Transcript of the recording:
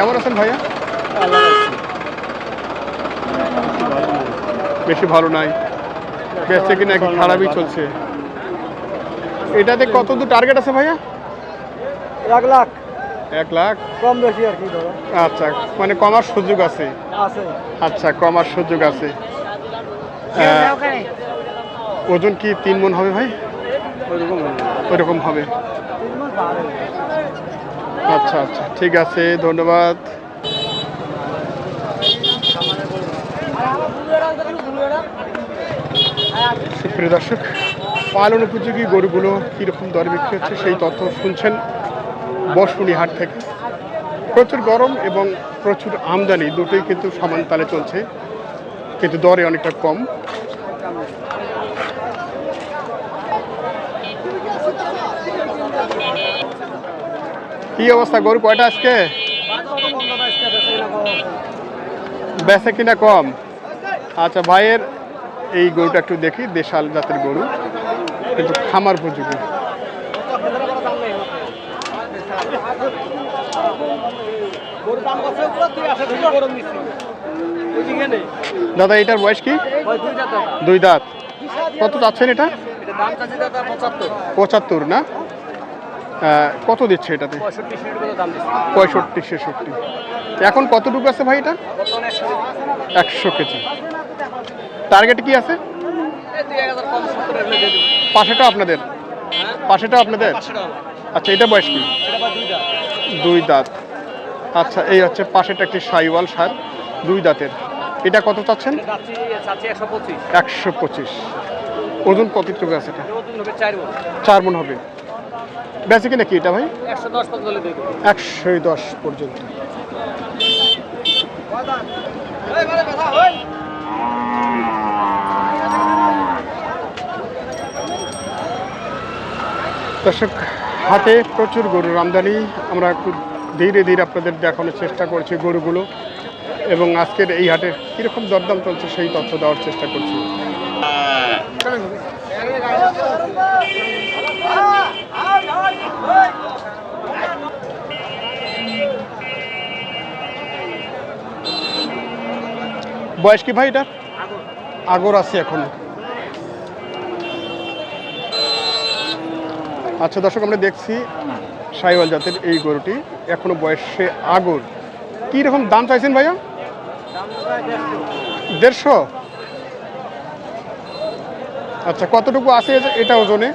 কেমন আছেন ভাইয়া? বেশি ভালো নাই। বেচছে কি নাকি খারাপই চলছে। এটাতে কত দূর টার্গেট আছে ভাইয়া? এক লাখ। এক লাখ? কম বেশি আর কি ধরো। আচ্ছা মানে কমার সুযোগ আছে। আছে। আচ্ছা কমার সুযোগ আছে। ওজন কি তিন মন হবে ভাই? ওইরকম হবে। আচ্ছা আচ্ছা ঠিক আছে, ধন্যবাদ। সুপ্রিয় দর্শক, পালন উপযোগী গরুগুলো কীরকম দর বিক্রি হচ্ছে সেই তথ্য শুনছেন বসুনি হাট থেকে। প্রচুর গরম এবং প্রচুর আমদানি, দুটোই কিন্তু সমান তালে চলছে, কিন্তু দরে অনেকটা কম। কি অবস্থা? গরু কয়টা আজকে? বেচা কিনা কম। আচ্ছা ভাইয়ের এই গরুটা একটু দেখি দেশাল জাতের গরু। কিন্তু খামার উপযোগী। দাদা এটার বয়স কি? দুই দাঁত। কত চাচ্ছেন এটা? পঁচাত্তর না? কত দিচ্ছে এটাতে? পঁয়ষট্টি ছেষট্টি। এখন কতটুকু আছে ভাই এটা? একশো কেজি। টার্গেট কি আছে? পাশেটা আপনাদের? পাশেটা আপনাদের? আচ্ছা এটা বয়স কি? দুই দাঁত। আচ্ছা এই হচ্ছে পাশেটা একটি সাইওয়াল সার দুই দাঁতের। এটা কত চাচ্ছেন? একশো পঁচিশ। ওজন কতটুকু আছে এটা? চার মন হবে। বেশি কি নাকি এটা ভাই? একশো দশ পর্যন্ত। দর্শক হাটে প্রচুর গরুর আমদানি। আমরা একটু ধীরে ধীরে আপনাদের দেখানোর চেষ্টা করছি গরুগুলো এবং আজকের এই হাটে কীরকম দরদাম চলছে সেই তথ্য দেওয়ার চেষ্টা করছি। বয়স কি ভাই এটা আগর আছে এখন। আচ্ছা দর্শক, আমরা দেখছি সাইওয়াল জাতের এই গরুটি। এখনও বয়সে আগর। কি রকম দাম চাইছেন ভাইয়া? দেড়শো? আচ্ছা কতটুকু আছে এটা ওজনে?